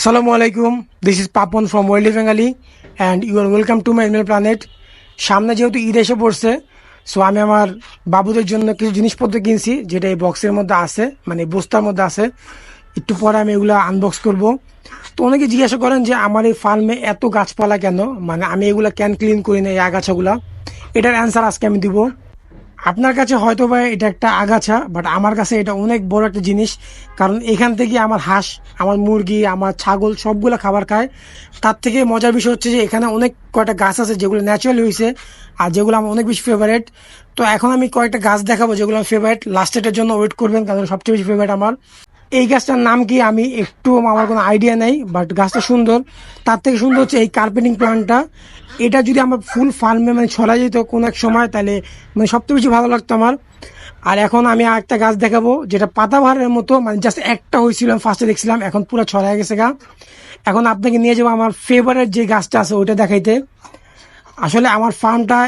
Assalamu alaikum. This is Papan from Worldly Bengali, and you are welcome to my email planet. সামনে যেহেতু ঈদ এসে পড়ছে so আমি আমার বাবুদের জন্য কিছু জিনিসপত্র কিনছি, যেটা এই বক্সের মধ্যে আছে মানে বস্তার মধ্যে আছে। একটু পরে আমি এগুলো আনবক্স করব। তো অনেকে জিজ্ঞাসা করেন যে, আমার এই ফার্মে এত গাছপালা কেন? মানে আমি এগুলো ক্যান ক্লিন করি না এই আগাছাগুলা। এটার অ্যান্সার আজকে আমি দিব। আপনার কাছে হয়তো বা এটা একটা আগাছা বাট আমার কাছে এটা অনেক বড় একটা জিনিস, কারণ এখান থেকে আমার হাঁস, আমার মুরগি, আমার ছাগল সবগুলো খাবার খায়। তার থেকে মজার বিষয় হচ্ছে যে এখানে অনেক কয়েকটা গাছ আছে যেগুলো ন্যাচারালি হয়েছে, আর যেগুলো আমার অনেক বেশি ফেভারেট তো এখন আমি কয়েকটা গাছ দেখাবো যেগুলো আমার ফেভারেট লাস্টেটের জন্য ওয়েট করবেন, কারণ সবচেয়ে বেশি ফেভারেট আমার। এই গাছটার নাম কি আমি একটু আমার কোনো আইডিয়া নেই বাট গাছটা সুন্দর। তার থেকে সুন্দর হচ্ছে এই কার্পেটিং প্ল্যান্টটা এটা যদি আমার ফুল ফার্মে মানে ছড়া যেত কোনো এক সময়, তাহলে মানে সবচেয়ে বেশি ভালো লাগতো আমার। আর এখন আমি একটা গাছ দেখাবো, যেটা পাতাবাহারের মতো মানে জাস্ট একটা হয়েছিল ফার্স্টে দেখছিলাম, এখন পুরো ছড়ায় গেছে গা। এখন আপনাকে নিয়ে যাব আমার ফেভারেট যে গাছটা আছে, ওইটা দেখাইতে। আসলে আমার ফার্মটা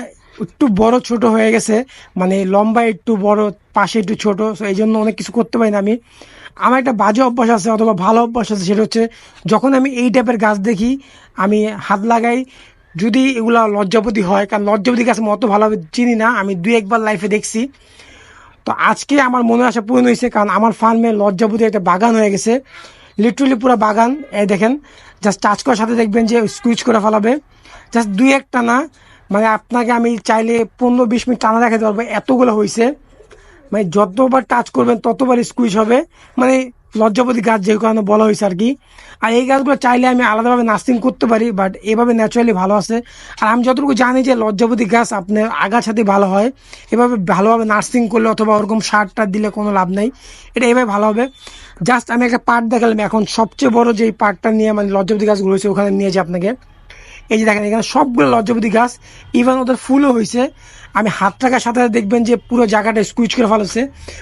একটু বড় ছোট হয়ে গেছে মানে লম্বা একটু বড়, পাশে একটু ছোট এই জন্য অনেক কিছু করতে পারি না আমি। আমার একটা বাজে অভ্যাস আছে, অথবা ভালো অভ্যাস আছে, সেটা হচ্ছে যখন আমি এই টাইপের গাছ দেখি, আমি হাত লাগাই, যদি এগুলা লজ্জাপতি হয়, কারণ লজ্জাপতি গাছ আমি অত ভালোভাবে চিনি না, আমি দুই একবার লাইফে দেখছি। তো আজকে আমার মনে আসা পূরণ হয়েছে, কারণ আমার ফার্মে লজ্জাপতি একটা বাগান হয়ে গেছে। লিটারালি পুরো বাগান, এই দেখেন জাস্ট টাচ করার সাথে দেখবেন যে স্কুইচ করে ফেলাবে। জাস্ট দুই একটা না মানে আপনাকে আমি চাইলে পনেরো বিশ মিনিট টানা দেখাতে পারব, এতগুলো হয়েছে মানে যতবার টাচ করবেন, ততবার স্কুইচ হবে। মানে লজ্জাপতি গাছ যে কারণে বলা হয়েছে আর কি। আর এই গাছগুলো চাইলে আমি আলাদাভাবে নার্সিং করতে পারি বাট এভাবে ন্যাচারালি ভালো আছে। আর আমি যতটুকু জানি যে লজ্জাপতি গাছ আপনার আগাছাতে ভালো হয়। এভাবে ভালোভাবে নার্সিং করলে অথবা ওরকম সার টার দিলে কোনো লাভ নেই। এটা এভাবে ভালো হবে। জাস্ট আমি একটা পার্ট দেখালাম, এখন সবচেয়ে বড় যে পার্টটা নিয়ে মানে লজ্জাপতি গাছগুলো হয়েছে ওখানে নিয়ে যাই আপনাকে। এই যে দেখেন, এখানে সবগুলো লজ্জাপতি গাছ ইভেন ওদের ফুলও হয়েছে। আমি হাত রাখার সাথে দেখবেন যে পুরো জায়গাটা স্কুইচ করে ফেলেছে।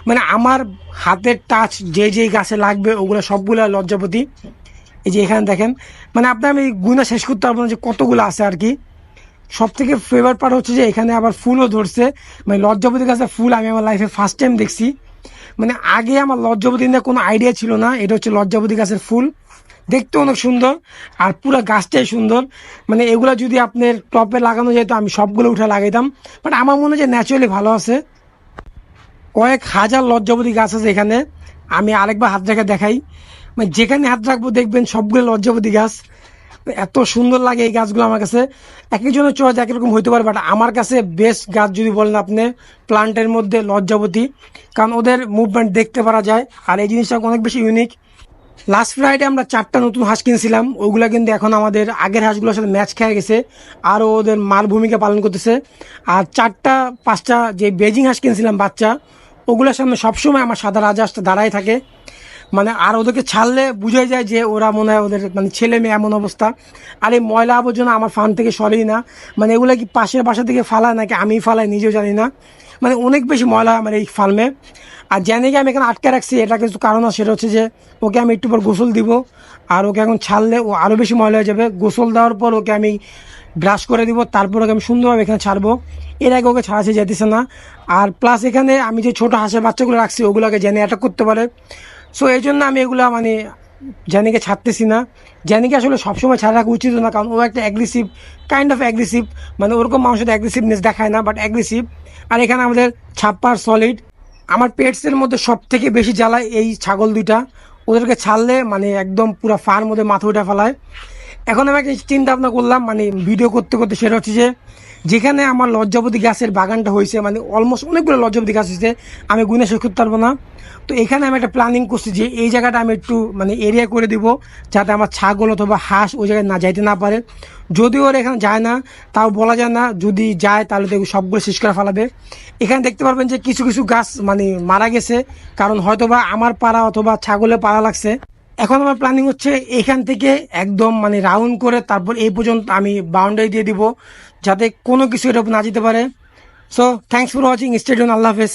মানে আমার হাতের টাচ যে যেই গাছে লাগবে, ওগুলো সবগুলো লজ্জাপতি এই যে এখানে দেখেন মানে আপনি আমি গুণা শেষ করতে পারব না যে কতগুলো আছে আর কি। সব থেকে ফেভার পার্ট হচ্ছে যে এখানে আবার ফুলও ধরছে। মানে লজ্জাপতি গাছের ফুল আমি আমার লাইফে ফার্স্ট টাইম দেখছি। মানে আগে আমার লজ্জাপতি নিয়ে কোনো আইডিয়া ছিল না, এটা হচ্ছে লজ্জাপতি গাছের ফুল। দেখতে অনেক সুন্দর, আর পুরো গাছটাই সুন্দর। মানে এগুলো যদি আপনার টপে লাগানো যেত আমি সবগুলো উঠে লাগাইতাম। বাট আমার মনে হয় যে ন্যাচারালি ভালো আছে। কয়েক হাজার লজ্জাপতি গাছ আছে এখানে। আমি আরেকবার হাত রেখে দেখাই। মানে যেখানে হাত রাখব দেখবেন সবগুলো লজ্জাপতি গাছ। এত সুন্দর লাগে এই গাছগুলো আমার কাছে। এক একজনের চয়েস এক রকম হইতে পারে বাট আমার কাছে বেস্ট গাছ যদি বলেন আপনি প্লান্টের মধ্যে লজ্জাপতি কারণ ওদের মুভমেন্ট দেখতে পারা যায়, আর এই জিনিসটা অনেক বেশি ইউনিক লাস্ট ফ্রাইডে আমরা চারটা নতুন হাঁস কিনছিলাম, ওগুলো কিন্তু এখন আমাদের আগের হাঁসগুলোর সাথে ম্যাচ খেয়ে গেছে, আরও ওদের মার ভূমিকা পালন করতেছে। আর চারটা, পাঁচটা যে বেজিং হাঁস কিনছিলাম বাচ্চা, ওগুলোর সামনে সবসময় আমার সাদা রাজা রাজহাঁসটা দাঁড়াই থাকে। মানে আর ওদেরকে ছাড়লে বুঝাই যায় যে ওরা মনে হয় ওদের মানে ছেলে মেয়ে এমন অবস্থা। আর এই ময়লা আবর্জনা আমার ফার্ম থেকে সরেই না। মানে এগুলো কি পাশের বাসা থেকে ফালায় নাকি আমি ফালাই নিজেও জানি না। মানে অনেক বেশি ময়লা আমার এই ফার্মে। আর জানি কি আমি এখানে আটকে রাখছি, এটা কিছু কারণ আছে, সেটা হচ্ছে যে ওকে আমি একটু পর গোসল দিব। আর ওকে এখন ছাড়লে ও আরও বেশি ময়লা হয়ে যাবে। গোসল দেওয়ার পর ওকে আমি ব্রাশ করে দিব, তারপর ওকে আমি সুন্দরভাবে এখানে ছাড়বো। এর আগে ওকে ছাড়াছে যেতেছে না। আর প্লাস এখানে আমি যে ছোটো হাঁসের বাচ্চাগুলো রাখছি, ওগুলোকে জেনে অ্যাটাক করতে পারে। সো এই জন্য আমি এগুলো মানে জ্যানিকে ছাড়তেছি না। জ্যানিকে আসলে সবসময় ছাড়া রাখা উচিত না, কারণ ও একটা অ্যাগ্রেসিভ কাইন্ড অফ অ্যাগ্রেসিভ মানে ওরকম মানুষের অ্যাগ্রেসিভনেস দেখায় না বাট অ্যাগ্রেসিভ আর এখানে আমাদের ছাপ্পার সলিড আমার পেটসের মধ্যে সব থেকে বেশি জ্বালায় এই ছাগল দুইটা। ওদেরকে ছাড়লে মানে একদম পুরো ফার মধ্যে মাথা উঠে ফেলায়। এখন আমি একটা চিন্তা ভাবনা করলাম মানে ভিডিও করতে করতে সেটা হচ্ছে যে, যেখানে আমার লজ্জাপতি গাছের বাগানটা হয়েছে মানে অলমোস্ট অনেকগুলো লজ্জাপতি গাছ হয়েছে, আমি গুনে শেষ করতে পারব না। তো এখানে আমি একটা প্ল্যানিং করছি যে, এই জায়গাটা আমি একটু মানে এরিয়া করে দিব, যাতে আমার ছাগল অথবা হাঁস ওই জায়গায় না যাইতে না পারে। যদি ওরা এখানে যায় না, তাও বলা যায় না, যদি যায় তাহলে তো সবগুলো শেষ করে ফেলাবে। এখানে দেখতে পারবেন যে, কিছু কিছু গাছ মানে মারা গেছে, কারণ হয়তোবা আমার পাড়া অথবা ছাগলের পাড়া লাগছে। এখন আমার প্ল্যানিং হচ্ছে এখান থেকে একদম মানে রাউন্ড করে তারপর এই পর্যন্ত আমি বাউন্ডারি দিয়ে দিব, যাতে কোনো কিছু এটা না যেতে পারে। So thanks for watching stadium আল্লাহ হাফেজ।